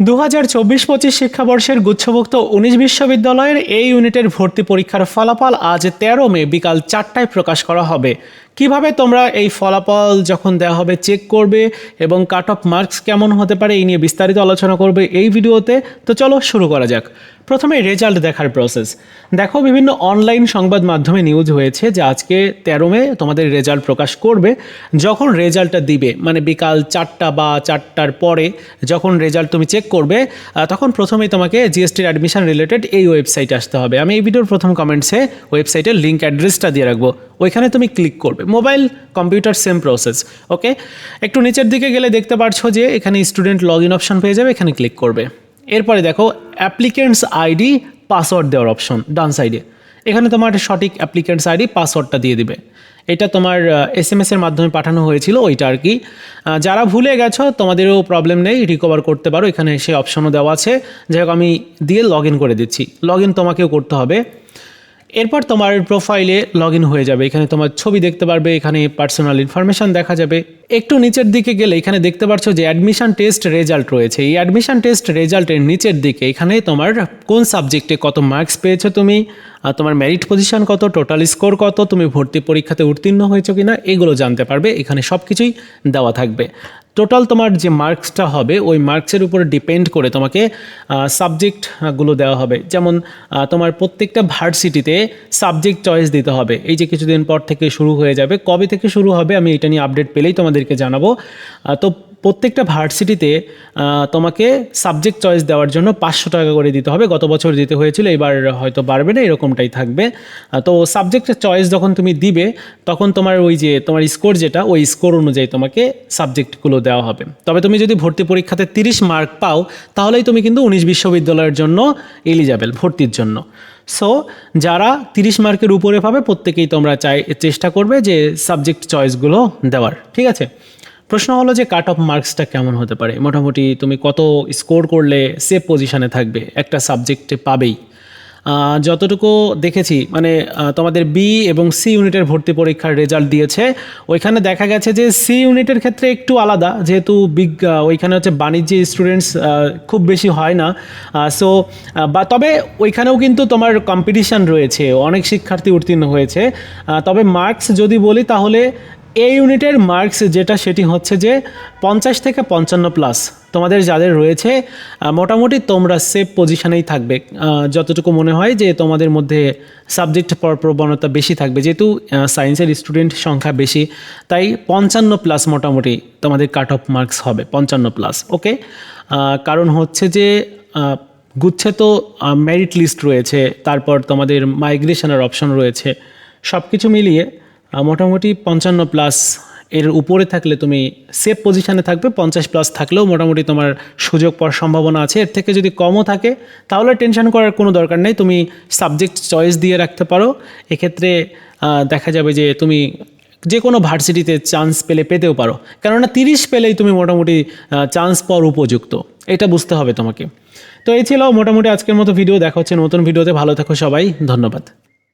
দু হাজার চব্বিশ পঁচিশ শিক্ষাবর্ষের গুচ্ছভুক্ত উনিশ বিশ্ববিদ্যালয়ের এই ইউনিটের ভর্তি পরীক্ষার ফলাফল আজ তেরো মে বিকাল চারটায় প্রকাশ করা হবে। কীভাবে তোমরা এই ফলাফল যখন দেওয়া হবে চেক করবে এবং কাট অফ মার্কস কেমন হতে পারে এই নিয়ে বিস্তারিত আলোচনা করবে এই ভিডিওতে। তো চলো শুরু করা যাক। প্রথমে রেজাল্ট দেখার প্রসেস। দেখো, বিভিন্ন অনলাইন সংবাদ মাধ্যমে নিউজ হয়েছে যে আজকে তেরো মে তোমাদের রেজাল্ট প্রকাশ করবে। যখন রেজাল্টটা দিবে মানে বিকাল চারটা বা চারটার পরে যখন রেজাল্ট তুমি চেক করবে তখন প্রথমেই তোমাকে জিএসটির অ্যাডমিশন রিলেটেড এই ওয়েবসাইটে আসতে হবে। আমি এই ভিডিওর প্রথম কমেন্টসে ওয়েবসাইটের লিঙ্ক অ্যাড্রেসটা দিয়ে রাখব। ওইখানে তুমি ক্লিক করবে। Mobile computer same process okay একটু নিচের দিকে গেলে দেখতে পারছ যে এখানে স্টুডেন্ট লগ ইন অপশন পেয়ে যাবে, এখানে ক্লিক করবে। এরপরে দেখো অ্যাপ্লিকেন্টস আইডি পাসওয়ার্ড দেওয়ার অপশন ডান সাইডে এখানে তোমার সঠিক অ্যাপ্লিকেন্টস আইডি পাসওয়ার্ডটা দিয়ে দিবে। এটা তোমার এস এম এসের মাধ্যমে পাঠানো হয়েছিল ওইটা আর কি। যারা ভুলে গেছো, তোমাদেরও প্রবলেম নেই রিকভার করতে পারো। এখানে সেই অপশনও দেওয়া আছে। যাই হোক, আমি দিয়ে লগ ইন করে দিচ্ছি। লগ ইন তোমাকেও করতে হবে। এরপর তোমার প্রোফাইলে লগ হয়ে যাবে। এখানে তোমার ছবি দেখতে পারবে, এখানে পার্সোনাল ইনফরমেশন দেখা যাবে। একটু নিচের দিকে গেলে এখানে দেখতে পাচ্ছ যে অ্যাডমিশন টেস্ট রেজাল্ট রয়েছে। এই অ্যাডমিশন টেস্ট রেজাল্টের নিচের দিকে এখানে তোমার কোন সাবজেক্টে কত মার্কস পেয়েছ তুমি, আর তোমার মেরিট পজিশন কত টোটাল স্কোর কত, তুমি ভর্তি পরীক্ষাতে উত্তীর্ণ হয়েছো কিনা, এগুলো জানতে পারবে। এখানে সব কিছুই দেওয়া থাকবে। টোটাল তোমার যে মার্কসটা হবে, ওই মার্কসের উপর ডিপেন্ড করে তোমাকে সাবজেক্টগুলো দেওয়া হবে। যেমন তোমার প্রত্যেকটা ভার্সিটিতে সাবজেক্ট চয়েস দিতে হবে। এই যে কিছুদিন পর থেকে শুরু হয়ে যাবে, কবে থেকে শুরু হবে আমি এটা নিয়ে আপডেট পেলেই তোমাদেরকে জানাব। তো প্রত্যেকটা ভার্সিটিতে তোমাকে সাবজেক্ট চয়েস দেওয়ার জন্য পাঁচশো টাকা করে দিতে হবে। গত বছর দিতে হয়েছিল, এবার হয়তো বাড়বে না, এরকমটাই থাকবে। তো সাবজেক্টের চয়েস যখন তুমি দিবে, তখন তোমার ওই যে, তোমার স্কোর যেটা, ওই স্কোর অনুযায়ী তোমাকে সাবজেক্টগুলো দেওয়া হবে। তবে তুমি যদি ভর্তি পরীক্ষাতে তিরিশ মার্ক পাও, তাহলেই তুমি কিন্তু উনিশ বিশ্ববিদ্যালয়ের জন্য এলিজাবেল ভর্তির জন্য। সো যারা তিরিশ মার্কের উপরে পাবে, প্রত্যেকেই তোমরা চাই, চেষ্টা করবে যে সাবজেক্ট চয়েসগুলো দেওয়ার, ঠিক আছে? প্রশ্ন হলো যে কাট অফ মার্কসটা কেমন হতে পারে? মোটামুটি তুমি কত স্কোর করলে সেফ পজিশনে থাকবে? একটা সাবজেক্টে পাবেই। যতটুকু দেখেছি মানে তোমাদের বি এবং সি ইউনিটের ভর্তি পরীক্ষার রেজাল্ট দিয়েছে, ওইখানে দেখা গেছে যে সি ইউনিটের ক্ষেত্রে একটু আলাদা, যেহেতু বিগ ওইখানে হচ্ছে বাণিজ্য স্টুডেন্টস খুব বেশি হয় না। সো বা, তবে ওইখানেও কিন্তু তোমার কম্পিটিশান রয়েছে, অনেক শিক্ষার্থী উত্তীর্ণ হয়েছে। তবে মার্কস যদি বলি তাহলে এই ইউনিটের মার্কস যেটা সেটি হচ্ছে যে পঞ্চাশ থেকে পঞ্চান্ন প্লাস তোমাদের যাদের রয়েছে মোটামুটি তোমরা সেফ পজিশনেই থাকবে। যতটুকু মনে হয় যে তোমাদের মধ্যে সাবজেক্ট প্রবণতা বেশি থাকবে, যেহেতু সায়েন্সের স্টুডেন্ট সংখ্যা বেশি, তাই পঞ্চান্ন প্লাস মোটামুটি তোমাদের কাট অফ মার্কস হবে, পঞ্চান্ন প্লাস ওকে কারণ হচ্ছে যে গুচ্ছে তো মেরিট লিস্ট রয়েছে, তারপর তোমাদের মাইগ্রেশনের অপশন রয়েছে সব কিছু মিলিয়ে মোটামুটি পঞ্চান্ন প্লাস এর উপরে থাকলে তুমি সেফ পজিশানে থাকবে, পঞ্চাশ প্লাস থাকলেও মোটামুটি তোমার সুযোগ পাওয়ার সম্ভাবনা আছে। এর থেকে যদি কমও থাকে, তাহলে টেনশন করার কোনো দরকার নেই। তুমি সাবজেক্ট চয়েস দিয়ে রাখতে পারো। এক্ষেত্রে দেখা যাবে যে তুমি যে কোনো ভার্সিটিতে চান্স পেলে পেতেও পারো। কেননা তিরিশ পেলেই তুমি মোটামুটি চান্স পাওয়ার উপযুক্ত। এটা বুঝতে হবে তোমাকে। তো এই ছিল মোটামুটি আজকের মতো ভিডিও দেখা হচ্ছে নতুন ভিডিওতে ভালো থাকো সবাই। ধন্যবাদ।